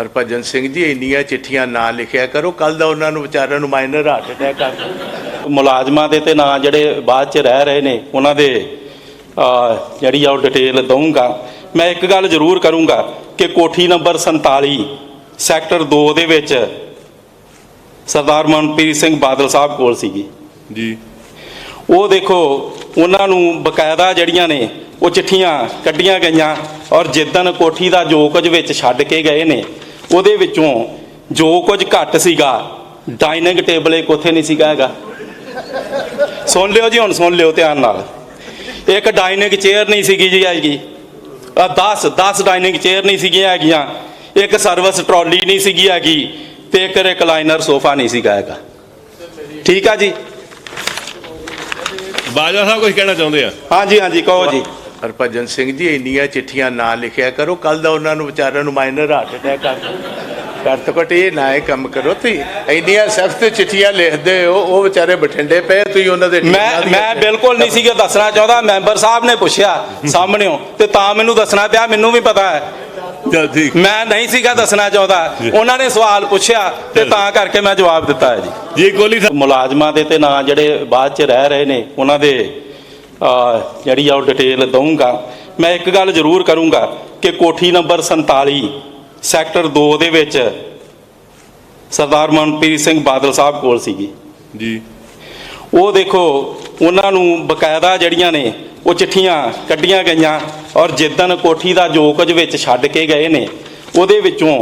ਹਰਭਜਨ ਸਿੰਘ ਜੀ ਇੰਨੀਆਂ ਚਿੱਠੀਆਂ ਨਾ ਲਿਖਿਆ ਕਰੋ ਕੱਲ ਦਾ ਉਹਨਾਂ ਨੂੰ ਵਿਚਾਰਿਆਂ ਨੂੰ ਮਾਈਨਰ ਹਾਰਟ ਅਟੈਕ ਆ। ਗਿਆ ਮੁਲਾਜ਼ਮਾਂ ਦੇ ਤੇ ਨਾਂ ਜਿਹੜੇ ਬਾਅਦ ਚ ਰਹਿ ਰਹੇ ਨੇ ਉਹਨਾਂ ਦੇ ਜਿਹੜੀ ਆ ਉਹ ਡਿਟੇਲ ਦਊਂਗਾ। ਮੈਂ ਇੱਕ ਗੱਲ ਜ਼ਰੂਰ ਕਰੂੰਗਾ ਕਿ ਕੋਠੀ ਨੰਬਰ 47 ਸੈਕਟਰ 2 ਦੇ ਵਿੱਚ ਸਰਦਾਰ ਮਨਪ੍ਰੀਤ ਸਿੰਘ ਬਾਦਲ ਸਾਹਿਬ ਕੋਲ ਸੀਗੀ। ਜੀ। ਉਹ ਦੇਖੋ ਉਹਨਾਂ ਨੂੰ ਬਕਾਇਦਾ ਜਿਹੜੀਆਂ ਨੇ ਉਹ ਚਿੱਠੀਆਂ ਕੱਢੀਆਂ ਗਈਆਂ ਔਰ ਜਿੱਦਣ ਕੋਠੀ ਦਾ ਜੋ ਕੁਝ ਵਿੱਚ ਛੱਡ ਕੇ ਗਏ ਨੇ ਉਹਦੇ ਵਿੱਚੋਂ ਜੋ ਕੁਝ ਘੱਟ ਸੀਗਾ ਡਾਈਨਿੰਗ ਟੇਬਲ ਇੱਕ ਉੱਥੇ ਨਹੀਂ ਸੀਗਾ ਹੈਗਾ। ਸੁਣ ਲਿਓ ਜੀ ਹੁਣ ਸੁਣ ਲਿਓ ਧਿਆਨ ਨਾਲ। ਇੱਕ ਡਾਈਨਿੰਗ ਚੇਅਰ ਨਹੀਂ ਸੀਗੀ ਜੀ ਹੈਗੀ। ਆ 10 10 ਡਾਈਨਿੰਗ ਚੇਅਰ ਨਹੀਂ ਸੀਗੀਆਂ ਹੈਗੀਆਂ। ਇੱਕ ਸਰਵਿਸ ਟਰਾਲੀ ਨਹੀਂ ਸੀਗੀ ਹੈਗੀ ਤੇ ਇੱਕ ਰਿਕਲਾਈਨਰ ਸੋਫਾ ਨਹੀਂ ਸੀਗਾ ਹੈਗਾ। ਠੀਕ ਆ ਜੀ? ਬਾਜਵਾ ਸਾਹਿਬ ਕੁਝ ਕਹਿਣਾ ਚਾਹੁੰਦੇ ਆ? ਹਾਂਜੀ ਹਾਂਜੀ ਕਹੋ ਜੀ। ਹਰਭਜਨ ਸਿੰਘ ਜੀ ਇੰਨੀਆਂ ਚਿੱਠੀਆਂ ਨਾ ਲਿਖਿਆ ਕਰੋ। ਕੱਲ ਦਾ ਉਹਨਾਂ ਨੂੰ ਵਿਚਾਰਿਆਂ ਨੂੰ ਮਾਈਨਰ ਹਾਰਟ ਅਟੈਕ ਆ। ਘੱਟ ਤੋਂ ਘੱਟ ਇਹ ਨਾ ਇਹ ਕੰਮ ਕਰੋ। ਤੁਸੀਂ ਇੰਨੀਆਂ ਸਖਤ ਚਿੱਠੀਆਂ ਲਿਖਦੇ ਹੋ ਉਹ ਵਿਚਾਰੇ ਬਠਿੰਡੇ ਪਏ ਤੁਸੀਂ ਉਹਨਾਂ ਦੇ ਮੈਂ ਮੈਂ ਬਿਲਕੁਲ ਨਹੀਂ ਸੀਗਾ ਦੱਸਣਾ ਚਾਹੁੰਦਾ। ਮੈਂਬਰ ਸਾਹਿਬ ਨੇ ਪੁੱਛਿਆ ਸਾਹਮਣਿਓ ਤੇ ਤਾਂ ਮੈਨੂੰ ਦੱਸਣਾ ਪਿਆ ਮੈਨੂੰ ਵੀ ਪਤਾ ਹੈ। ਚਲ ਠੀਕ। ਮੈਂ ਨਹੀਂ ਸੀਗਾ ਦੱਸਣਾ ਚਾਹੁੰਦਾ। ਉਹਨਾਂ ਨੇ ਸਵਾਲ ਪੁੱਛਿਆ ਤੇ ਤਾਂ ਕਰਕੇ ਮੈਂ ਜਵਾਬ ਦਿੱਤਾ ਹੈ ਜੀ। ਜੀ ਕੋਲੀ ਸਾਹਿਬ ਮੁਲਾਜ਼ਮਾਂ ਦੇ ਤੇ ਨਾਂ ਜਿਹੜੇ ਬਾਅਦ ਚ ਰਹਿ ਰਹੇ ਨੇ ਉਹਨਾਂ ਦੇ ਜਿਹੜੀ ਆ ਉਹ ਡਿਟੇਲ ਦਊਂਗਾ। ਮੈਂ ਇੱਕ ਗੱਲ ਜ਼ਰੂਰ ਕਰੂੰਗਾ ਕਿ ਕੋਠੀ ਨੰਬਰ 47 ਸੈਕਟਰ 2 ਦੇ ਵਿੱਚ ਸਰਦਾਰ ਮਨਪ੍ਰੀਤ ਸਿੰਘ ਬਾਦਲ ਸਾਹਿਬ ਕੋਲ ਸੀਗੀ। ਜੀ। ਉਹ ਦੇਖੋ ਉਹਨਾਂ ਨੂੰ ਬਕਾਇਦਾ ਜਿਹੜੀਆਂ ਨੇ ਉਹ ਚਿੱਠੀਆਂ ਕੱਢੀਆਂ ਗਈਆਂ ਔਰ ਜਿੱਦਣ ਕੋਠੀ ਦਾ ਜੋ ਕੁਝ ਵਿੱਚ ਛੱਡ ਕੇ ਗਏ ਨੇ ਉਹਦੇ ਵਿੱਚੋਂ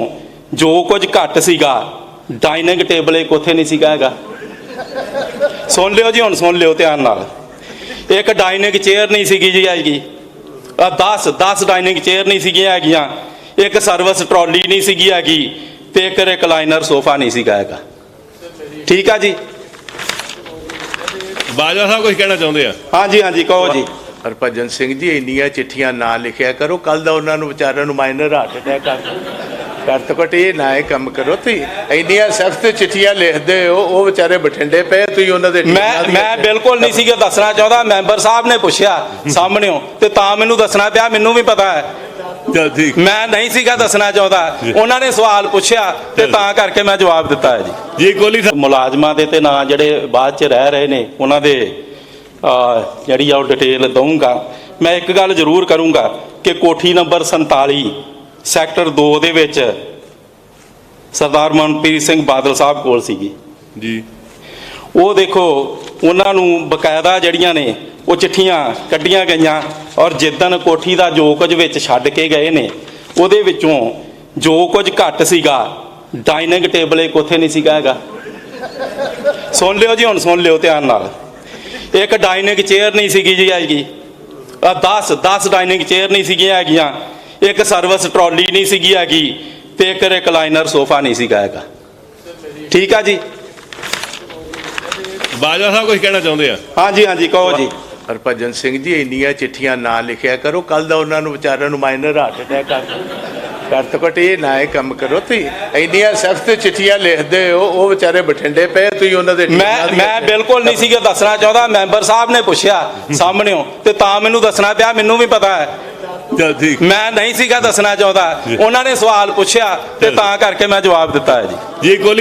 ਜੋ ਕੁਝ ਘੱਟ ਸੀਗਾ ਡਾਈਨਿੰਗ ਟੇਬਲ ਇੱਕ ਉੱਥੇ ਨਹੀਂ ਸੀਗਾ ਹੈਗਾ। ਸੁਣ ਲਿਓ ਜੀ ਹੁਣ ਸੁਣ ਲਿਓ ਧਿਆਨ ਨਾਲ। ਇੱਕ ਡਾਈਨਿੰਗ ਚੇਅਰ ਨਹੀਂ ਸੀਗੀ ਜੀ ਹੈਗੀ। ਆ 10 10 ਡਾਈਨਿੰਗ ਚੇਅਰ ਨਹੀਂ ਸੀਗੀਆਂ ਹੈਗੀਆਂ। ਇੱਕ ਸਰਵਿਸ ਟਰਾਲੀ ਨਹੀਂ ਸੀਗੀ ਹੈਗੀ ਤੇ ਇੱਕ ਰਿਕਲਾਈਨਰ ਸੋਫਾ ਨਹੀਂ ਸੀਗਾ ਹੈਗਾ। ਠੀਕ ਆ ਜੀ? ਬਾਜਵਾ ਸਾਹਿਬ ਕੁਝ ਕਹਿਣਾ ਚਾਹੁੰਦੇ ਆ? ਹਾਂਜੀ ਹਾਂਜੀ ਕਹੋ ਜੀ। ਹਰਭਜਨ ਸਿੰਘ ਜੀ ਇੰਨੀਆਂ ਚਿੱਠੀਆਂ ਨਾ ਲਿਖਿਆ ਕਰੋ। ਕੱਲ ਦਾ ਉਹਨਾਂ ਨੂੰ ਵਿਚਾਰਿਆਂ ਨੂੰ ਮਾਈਨਰ ਹਾਰਟ ਅਟੈਕ ਆ। ਗਿਆ ਘੱਟ ਤੋਂ ਘੱਟ ਇਹ ਨਾ ਇਹ ਕੰਮ ਕਰੋ। ਤੁਸੀਂ ਇੰਨੀਆਂ ਸਖਤ ਚਿੱਠੀਆਂ ਲਿਖਦੇ ਹੋ ਉਹ ਵਿਚਾਰੇ ਬਠਿੰਡੇ ਪਏ ਤੁਸੀਂ ਉਹਨਾਂ ਦੇ ਮੈਂ ਮੈਂ ਬਿਲਕੁਲ ਨਹੀਂ ਸੀਗਾ ਦੱਸਣਾ ਚਾਹੁੰਦਾ ਮੈਂਬਰ ਸਾਹਿਬ ਨੇ ਪੁੱਛਿਆ ਸਾਹਮਣਿਓ ਤੇ ਤਾਂ ਮੈਨੂੰ ਦੱਸਣਾ ਪਿਆ ਮੈਨੂੰ ਵੀ ਪਤਾ ਹੈ। ਠੀਕ। ਮੈਂ ਨਹੀਂ ਸੀਗਾ ਦੱਸਣਾ ਚਾਹੁੰਦਾ ਉਹਨਾਂ ਨੇ ਸਵਾਲ ਪੁੱਛਿਆ ਤੇ ਤਾਂ ਕਰਕੇ ਮੈਂ ਜਵਾਬ ਦਿੱਤਾ ਹੈ ਜੀ। ਜੀ ਕੋਲੀ ਸਾਹਿਬ ਮੁਲਾਜ਼ਮਾਂ ਦੇ ਤੇ ਨਾਂ ਜਿਹੜੇ ਬਾਅਦ ਚ ਰਹਿ ਰਹੇ ਨੇ ਉਹਨਾਂ ਦੇ ਜਿਹੜੀ ਆ ਉਹ ਡਿਟੇਲ ਦਊਂਗਾ। ਮੈਂ ਇੱਕ ਗੱਲ ਜ਼ਰੂਰ ਕਰੂੰਗਾ ਕਿ ਕੋਠੀ ਨੰਬਰ 47 ਸੈਕਟਰ 2 ਦੇ ਵਿੱਚ ਸਰਦਾਰ ਮਨਪ੍ਰੀਤ ਸਿੰਘ ਬਾਦਲ ਸਾਹਿਬ ਕੋਲ ਸੀਗੀ। ਜੀ। ਉਹ ਦੇਖੋ ਉਹਨਾਂ ਨੂੰ ਬਕਾਇਦਾ ਜਿਹੜੀਆਂ ਨੇ ਉਹ ਚਿੱਠੀਆਂ ਕੱਢੀਆਂ ਗਈਆਂ ਔਰ ਜਿੱਦਣ ਕੋਠੀ ਦਾ ਜੋ ਕੁਝ ਵਿੱਚ ਛੱਡ ਕੇ ਗਏ ਨੇ ਉਹਦੇ ਵਿੱਚੋਂ ਜੋ ਕੁਝ ਘੱਟ ਸੀਗਾ ਡਾਈਨਿੰਗ ਟੇਬਲ ਇੱਕ ਉੱਥੇ ਨਹੀਂ ਸੀਗਾ ਹੈਗਾ। ਸੁਣ ਲਿਓ ਜੀ ਹੁਣ ਸੁਣ ਲਿਓ ਧਿਆਨ ਨਾਲ। ਇੱਕ ਡਾਈਨਿੰਗ ਚੇਅਰ ਨਹੀਂ ਸੀਗੀ ਜੀ ਹੈਗੀ। ਆ 10 10 ਡਾਈਨਿੰਗ ਚੇਅਰ ਨਹੀਂ ਸੀਗੀਆਂ ਹੈਗੀਆਂ। ਇੱਕ ਸਰਵਿਸ ਟਰਾਲੀ ਨਹੀਂ ਸੀਗੀ ਹੈਗੀ ਤੇ ਇੱਕ ਰਿਕਲਾਈਨਰ ਸੋਫਾ ਨਹੀਂ ਸੀਗਾ ਹੈਗਾ। ਠੀਕ ਆ ਜੀ? ਬਾਜਵਾ ਸਾਹਿਬ ਕੁਝ ਕਹਿਣਾ ਚਾਹੁੰਦੇ ਆ? ਹਾਂਜੀ ਹਾਂਜੀ ਕਹੋ ਜੀ। ਹਰਭਜਨ ਸਿੰਘ ਜੀ ਇੰਨੀਆਂ ਚਿੱਠੀਆਂ ਨਾ ਲਿਖਿਆ ਕਰੋ ਕੱਲ ਦਾ ਉਹਨਾਂ ਨੂੰ ਵਿਚਾਰਿਆਂ ਨੂੰ ਮਾਈਨਰ ਹਾਰਟ ਅਟੈਕ ਆ ਗਿਆ। ਘੱਟ ਤੋਂ ਘੱਟ ਇਹ ਨਾ ਇਹ ਕੰਮ ਕਰੋ ਤੁਸੀਂ ਇੰਨੀਆਂ ਸਖਤ ਚਿੱਠੀਆਂ ਲਿਖਦੇ ਹੋ ਉਹ ਵਿਚਾਰੇ ਬਠਿੰਡੇ ਪਏ ਤੁਸੀਂ ਉਹਨਾਂ ਦੇ ਮੈਂ ਮੈਂ ਬਿਲਕੁਲ ਨਹੀਂ ਸੀਗਾ ਦੱਸਣਾ ਚਾਹੁੰਦਾ ਮੈਂਬਰ ਸਾਹਿਬ ਨੇ ਪੁੱਛਿਆ ਸਾਹਮਣਿਓ ਤੇ ਤਾਂ ਮੈਨੂੰ ਦੱਸਣਾ ਪਿਆ ਮੈਨੂੰ ਵੀ ਪਤਾ ਹੈ। ਚਲ ਠੀਕ। ਮੈਂ ਨਹੀਂ ਸੀਗਾ ਦੱਸਣਾ ਚਾਹੁੰਦਾ। ਉਹਨਾਂ ਨੇ ਸਵਾਲ ਪੁੱਛਿਆ ਤੇ ਤਾਂ ਕਰਕੇ ਮੈਂ ਜਵਾਬ ਦਿੱਤਾ ਹੈ ਜੀ। ਜੀ ਕੋਲੀ